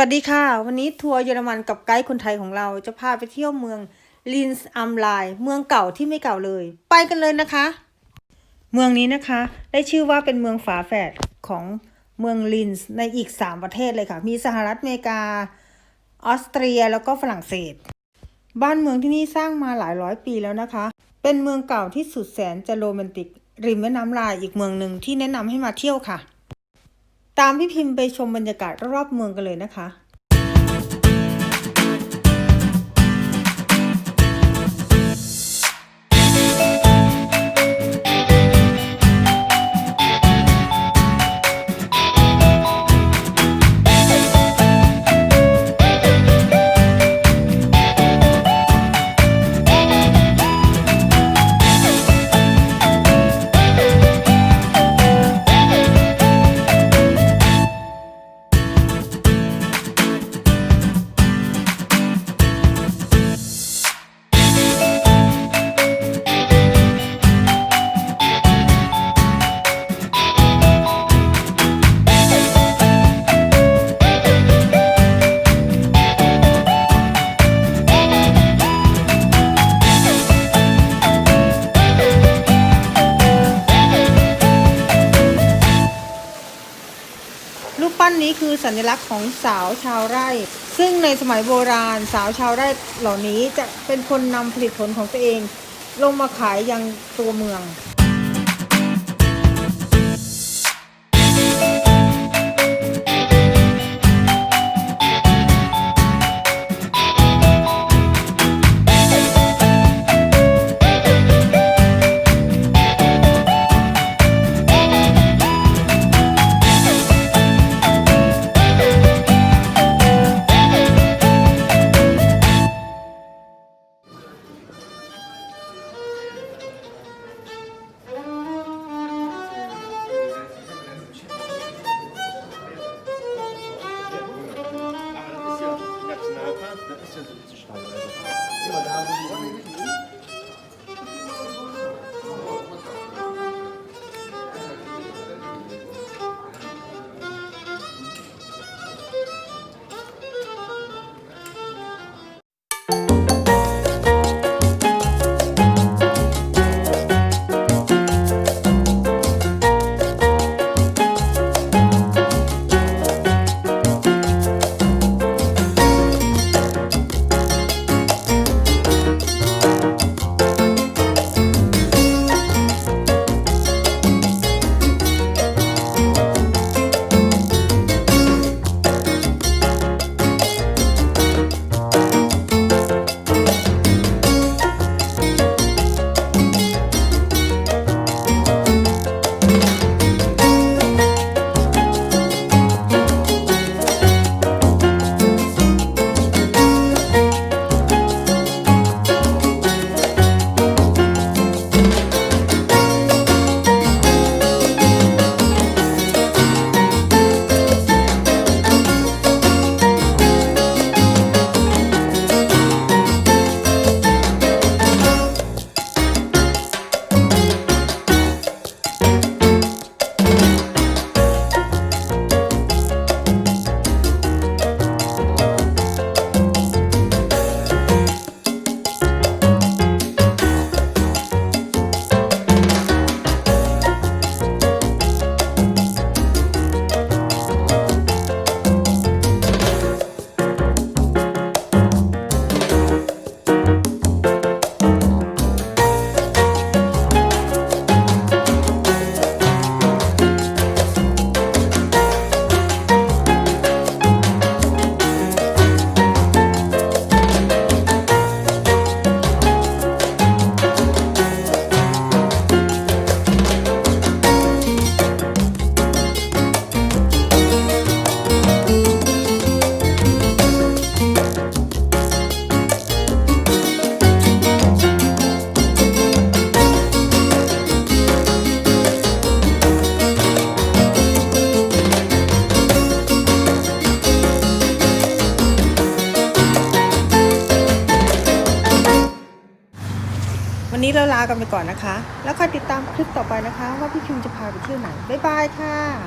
วัสดีค่ะ วันนี้ทัวร์เยอรมันกับไกด์คนไทยของเราจะพาไปเที่ยวเมืองลินส์อัมไลเมืองเก่าที่ไม่เก่าเลย ไปกันเลยนะคะ เมืองนี้นะคะ ได้ชื่อว่าเป็นเมืองฝาแฝดของเมืองลินส์ในอีก 3 ประเทศเลยค่ะ มีสหรัฐอเมริกา ออสเตรียแล้วก็ฝรั่งเศส บ้านเมืองที่นี่สร้างมาหลายร้อยปีแล้วนะคะ เป็นเมืองเก่าที่สุดแสนจะโรแมนติก ริมแม่น้ำลายอีกเมืองหนึ่งที่แนะนำให้มาเที่ยวค่ะ ตามพี่พิมพ์ไปชมบรรยากาศรอบเมืองกันเลยนะคะ ปั้นนี้คือสัญลักษณ์ของสาวชาวไร่ ซึ่งในสมัยโบราณสาวชาวไร่เหล่านี้จะเป็นคนนำผลิตผลของตัวเอง ลงมาขายยังตัวเมือง Immer da, วันนี้เราลากันไปก่อนนะคะ แล้วคอยติดตามคลิปต่อไปนะคะ ว่าพี่คิมจะพาไปเที่ยวไหน บ๊ายบายค่ะ